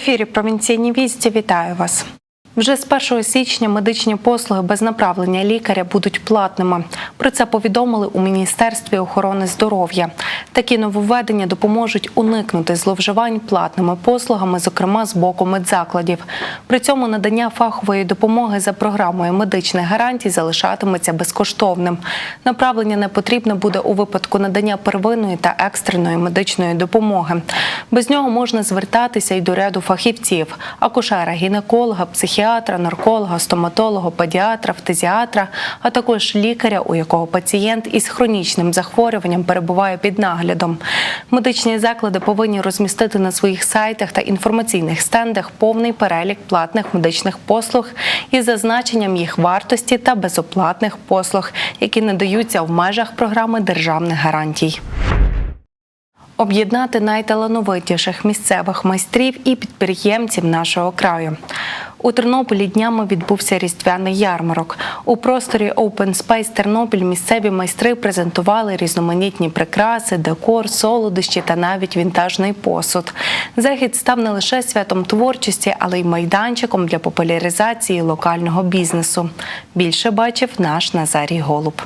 ефірі провінційні вісті. Вітаю вас. Вже з 1 січня медичні послуги без направлення лікаря будуть платними. Про це повідомили у Міністерстві охорони здоров'я. Такі нововведення допоможуть уникнути зловживань платними послугами, зокрема з боку медзакладів. При цьому надання фахової допомоги за програмою медичних гарантій залишатиметься безкоштовним. Направлення не потрібне буде у випадку надання первинної та екстреної медичної допомоги. Без нього можна звертатися й до ряду фахівців: акушера, гінеколога, психіатра, нарколога, стоматолога, педіатра, фтизіатра, а також лікаря, у якого пацієнт із хронічним захворюванням перебуває під наглядом. Медичні заклади повинні розмістити на своїх сайтах та інформаційних стендах повний перелік платних медичних послуг із зазначенням їх вартості та безоплатних послуг, які надаються в межах програми державних гарантій. Об'єднати найталановитіших місцевих майстрів і підприємців нашого краю. У Тернополі днями відбувся різдвяний ярмарок. У просторі Open Space Тернопіль місцеві майстри презентували різноманітні прикраси, декор, солодощі та навіть вінтажний посуд. Захід став не лише святом творчості, але й майданчиком для популяризації локального бізнесу. Більше бачив наш Назарій Голуб.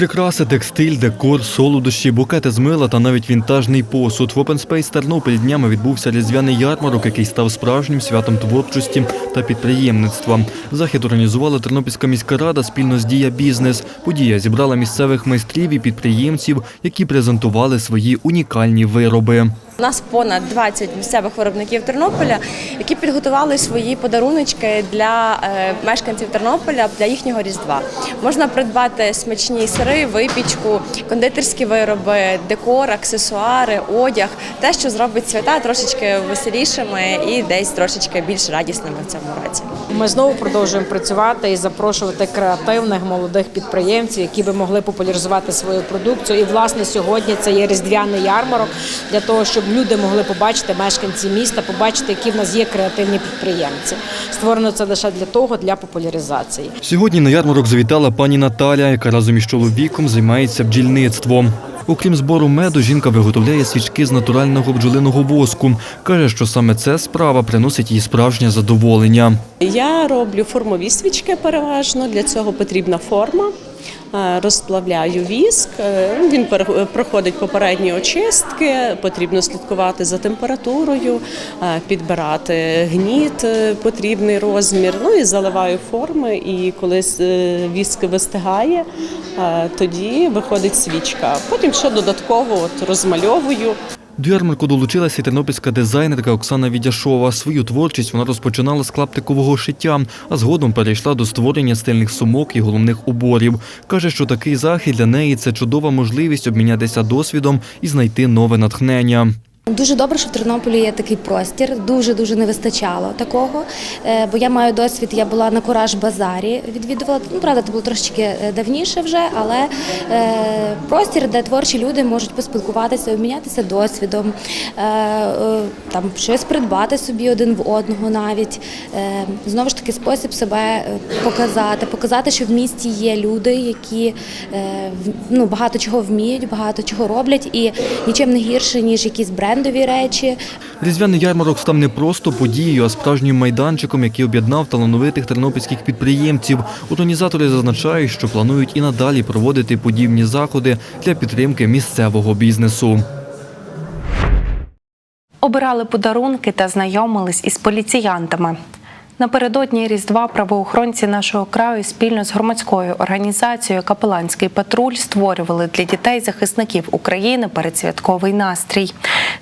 Прикраси, текстиль, декор, солодощі, букети з мила та навіть вінтажний посуд. В Open Space Тернопіль днями відбувся різдвяний ярмарок, який став справжнім святом творчості та підприємництва. Захід організувала Тернопільська міська рада спільно з Дія Бізнес. Подія зібрала місцевих майстрів і підприємців, які презентували свої унікальні вироби. У нас понад 20 місцевих виробників Тернополя, які підготували свої подаруночки для е, мешканців Тернополя для їхнього різдва. Можна придбати смачні сири, випічку, кондитерські вироби, декор, аксесуари, одяг, те, що зробить свята трошечки веселішими і десь трошечки більш радісними в цьому році. Ми знову продовжуємо працювати і запрошувати креативних молодих підприємців, які би могли популяризувати свою продукцію. І власне сьогодні це є різдвяний ярмарок для того, щоб люди могли побачити мешканці міста, побачити, які в нас є креативні підприємці. Створено це лише для того, для популяризації. Сьогодні на ярмарок завітала пані Наталя, яка разом із чоловіком займається бджільництвом. Окрім збору меду, жінка виготовляє свічки з натурального бджолиного воску. Каже, що саме ця справа приносить їй справжнє задоволення. Я роблю формові свічки переважно. Для цього потрібна форма. Е, Розплавляю віск, е, він проходить попередні очистки. Потрібно слідкувати за температурою, е, підбирати гніт, потрібний розмір. Ну і заливаю форми. І коли віск вистигає, тоді виходить свічка. Потім ще додатково от розмальовую. До ярмарку долучилася тернопільська дизайнерка Оксана Відяшова. Свою творчість вона розпочинала з клаптикового шиття, а згодом перейшла до створення стильних сумок і головних уборів. Каже, що такий захід для неї це чудова можливість обмінятися досвідом і знайти нове натхнення. Дуже добре, що в Тернополі є такий простір. Дуже дуже не вистачало такого. Е, Бо я маю досвід. Я була на кураж базарі, відвідувала. Ну правда, це було трошечки е, давніше вже, але е, простір, де творчі люди можуть поспілкуватися, обмінятися досвідом, там щось придбати собі один в одного, навіть знову ж таки спосіб себе показати, показати, що в місті є люди, які ну багато чого вміють, багато чого роблять, і нічим не гірше ніж якісь брендові речі. Різдвяний ярмарок став не просто подією, а справжнім майданчиком, який об'єднав талановитих тернопільських підприємців. Організатори зазначають, що планують і надалі проводити подібні заходи для підтримки місцевого бізнесу. Обирали подарунки та знайомились із поліціянтами. Напередодні Різдва правоохоронці нашого краю спільно з громадською організацією Капеланський патруль створювали для дітей захисників України передсвятковий настрій.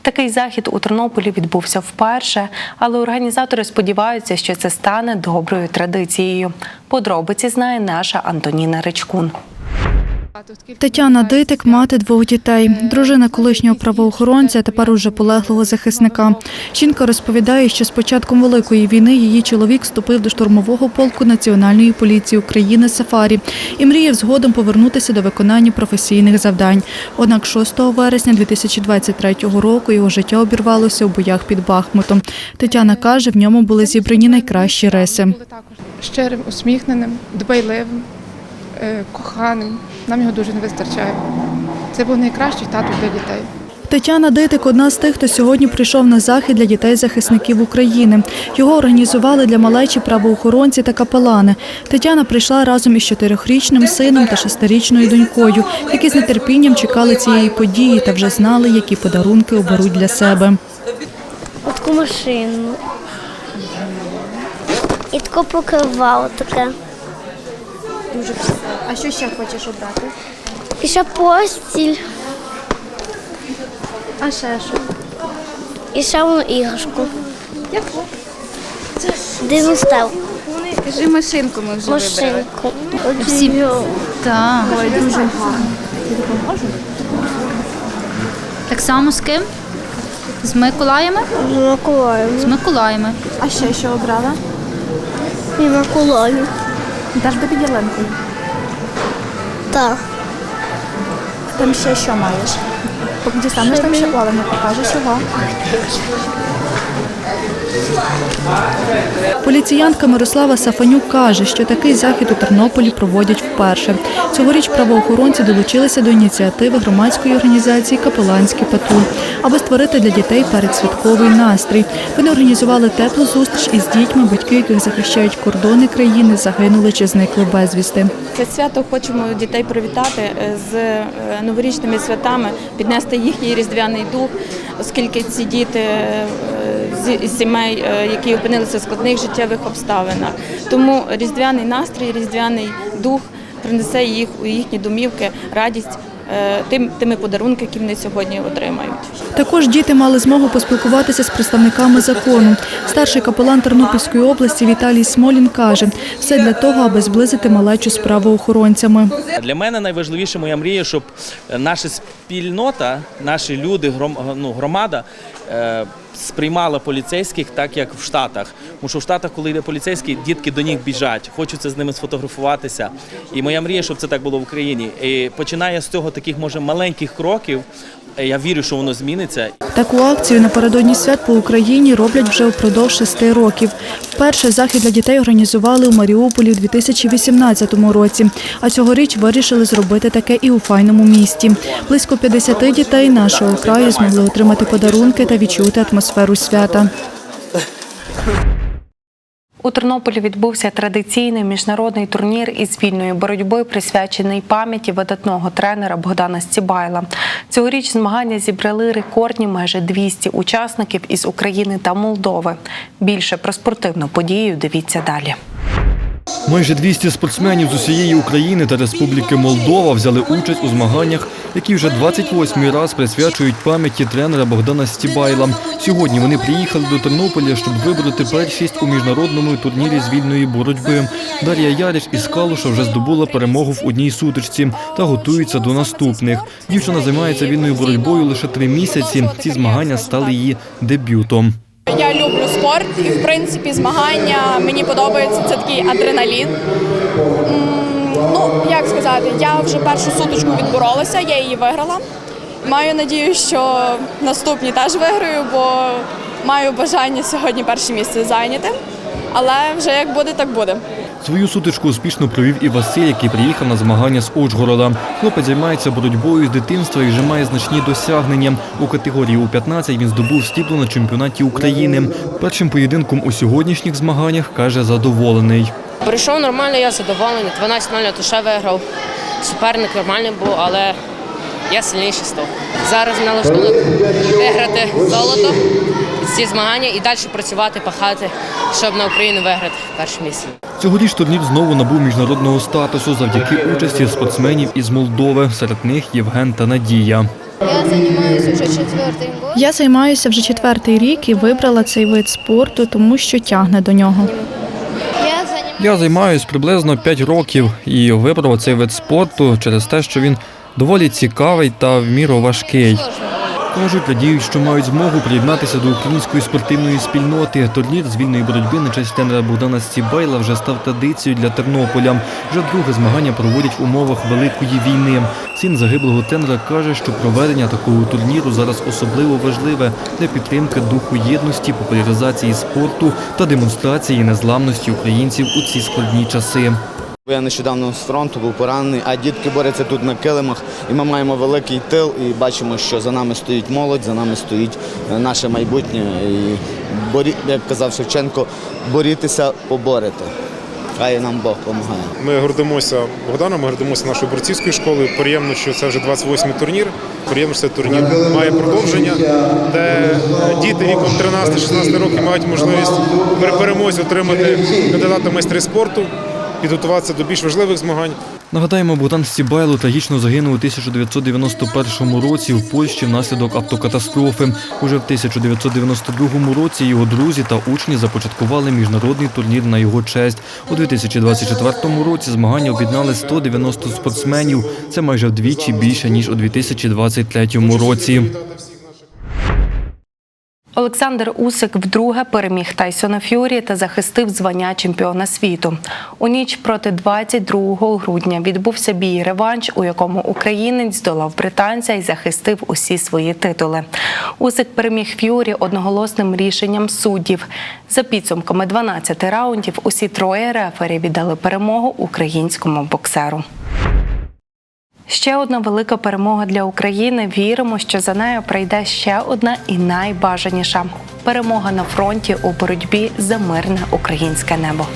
Такий захід у Тернополі відбувся вперше, але організатори сподіваються, що це стане доброю традицією. Подробиці знає наша Антоніна Ричкун. Тетяна Дитик – мати двох дітей, дружина колишнього правоохоронця, тепер уже полеглого захисника. Жінка розповідає, що з початком Великої війни її чоловік вступив до штурмового полку Національної поліції України «Сафарі» і мріяв згодом повернутися до виконання професійних завдань. Однак 6 вересня 2023 року його життя обірвалося у боях під Бахмутом. Тетяна каже, в ньому були зібрані найкращі риси. щирим, усміхненим, дбайливим, е, коханим. Нам його дуже не вистачає. Це був найкращий тато для дітей. Тетяна Дитик одна з тих, хто сьогодні прийшов на захід для дітей-захисників України. Його організували для малечі правоохоронці та капелани. Тетяна прийшла разом із чотирьохрічним сином та шестирічною донькою, які з нетерпінням чекали цієї події та вже знали, які подарунки оберуть для себе. таку машину. І таку покривало таке. Дуже красиво. А що ще хочеш обрати? І ще постіль, А ще що? і ще одну іграшку. Яку? Дивностав, Кажи машинку ми вже вибрали. машинку. Всі так. Ой, дуже гарно. Так само з ким? З Миколаями? З Миколаєм. З Миколаями. А ще що обрала? І Миколаєм. Даш до ялинку. Так. Там ще що маєш? Дістанеш там ще оленя, покажеш його. Поліціянтка Мирослава Сафанюк каже, що такий захід у Тернополі проводять вперше. Цьогоріч правоохоронці долучилися до ініціативи громадської організації Капеланський патруль, аби створити для дітей передсвятковий настрій. Вони організували теплу зустріч із дітьми, батьки яких захищають кордони країни, загинули чи зникли безвісти. Це свято хочемо дітей привітати е, з е, новорічними святами, піднести їхній різдвяний дух, оскільки ці діти е, з сімей, е, які опинилися в складних життєвих обставинах. Тому різдвяний настрій, різдвяний дух принесе їх у їхні домівки, радість е, тим, тими подарунками, які вони сьогодні отримають. Також діти мали змогу поспілкуватися з представниками закону. Старший капелан Тернопільської області Віталій Смолін каже, все для того, аби зблизити малечу з правоохоронцями. Для мене найважливіше моя мрія, щоб наша спільнота, наші люди, ну, громада е, сприймала поліцейських так, як в Штатах. Тому що в Штатах, коли йде поліцейський, дітки до них біжать, хочуться з ними сфотографуватися. І моя мрія, щоб це так було в Україні. І починає з цього таких, може, маленьких кроків. Я вірю, що воно зміниться. Таку акцію напередодні свят по Україні роблять вже впродовж шести років. Вперше захід для дітей організували у Маріуполі у 2018 році, а цьогоріч вирішили зробити таке і у файному місті. Близько 50 дітей нашого краю змогли отримати подарунки та відчути атмосферу свята. У Тернополі відбувся традиційний міжнародний турнір із вільної боротьби, присвячений пам'яті видатного тренера Богдана Стібайла. Цьогоріч змагання зібрали рекордні майже 200 учасників із України та Молдови. Більше про спортивну подію дивіться далі. Майже 200 спортсменів з усієї України та Республіки Молдова взяли участь у змаганнях, які вже 28-й раз присвячують пам'яті тренера Богдана Стібайла. Сьогодні вони приїхали до Тернополя, щоб вибороти першість у міжнародному турнірі з вільної боротьби. Дар'я Ярич із Калуша вже здобула перемогу в одній сутичці та готується до наступних. Дівчина займається вільною боротьбою лише три місяці. Ці змагання стали її дебютом. Спорт і в принципі змагання мені подобається. Це такий адреналін. Ну як сказати, я вже першу суточку відборолася, я її виграла. Маю надію, що наступні теж виграю, бо маю бажання сьогодні перше місце зайняти. Але вже як буде, так буде. Свою сутичку успішно провів і Василь, який приїхав на змагання з Ужгорода. Хлопець займається боротьбою з дитинства і вже має значні досягнення. У категорії У-15 він здобув стіпло на чемпіонаті України. Першим поєдинком у сьогоднішніх змаганнях каже задоволений. Прийшов нормально, я задоволений. 12-0 то виграв. Суперник нормальний був, але я сильніший став. Зараз налаштовано виграти золото ці змагання і далі працювати, пахати, щоб на Україну виграти перше місце. Цьогоріч турнір знову набув міжнародного статусу завдяки участі спортсменів із Молдови. Серед них Євген та Надія. Я займаюся вже четвертий год. Я займаюся вже четвертий рік і вибрала цей вид спорту, тому що тягне до нього. Я займаюся. Займаюсь приблизно 5 років і вибрав цей вид спорту через те, що він доволі цікавий та в міру важкий. Кажуть, радіють, що мають змогу приєднатися до української спортивної спільноти. Турнір з вільної боротьби на честь тренера Богдана Стібайла вже став традицією для Тернополя. Вже друге змагання проводять в умовах великої війни. Син загиблого тренера каже, що проведення такого турніру зараз особливо важливе для підтримки духу єдності, популяризації спорту та демонстрації незламності українців у ці складні часи. Я нещодавно з фронту був поранений, а дітки борються тут на килимах. І ми маємо великий тил і бачимо, що за нами стоїть молодь, за нами стоїть е, наше майбутнє. І борі, як казав Шевченко, борітися, поборете. Хай нам Бог допомагає. Ми гордимося Богданом, ми гордимося нашою борцівською школою. Приємно, що це вже 28-й турнір. Приємно, що цей турнір має продовження, де діти віком 13-16 років мають можливість при перемозі отримати кандидата майстри спорту, підготуватися до більш важливих змагань. Нагадаємо, Богдан Стібайло трагічно загинув у 1991 році в Польщі внаслідок автокатастрофи. Уже в 1992 році його друзі та учні започаткували міжнародний турнір на його честь. У 2024 році змагання об'єднали 190 спортсменів. Це майже вдвічі більше ніж у 2023 році. Олександр Усик вдруге переміг Тайсона Ф'юрі та захистив звання чемпіона світу. У ніч проти 22 грудня відбувся бій реванш, у якому українець здолав британця і захистив усі свої титули. Усик переміг Ф'юрі одноголосним рішенням суддів. За підсумками 12 раундів усі троє рефері віддали перемогу українському боксеру. Ще одна велика перемога для України. Віримо, що за нею прийде ще одна і найбажаніша перемога на фронті у боротьбі за мирне українське небо.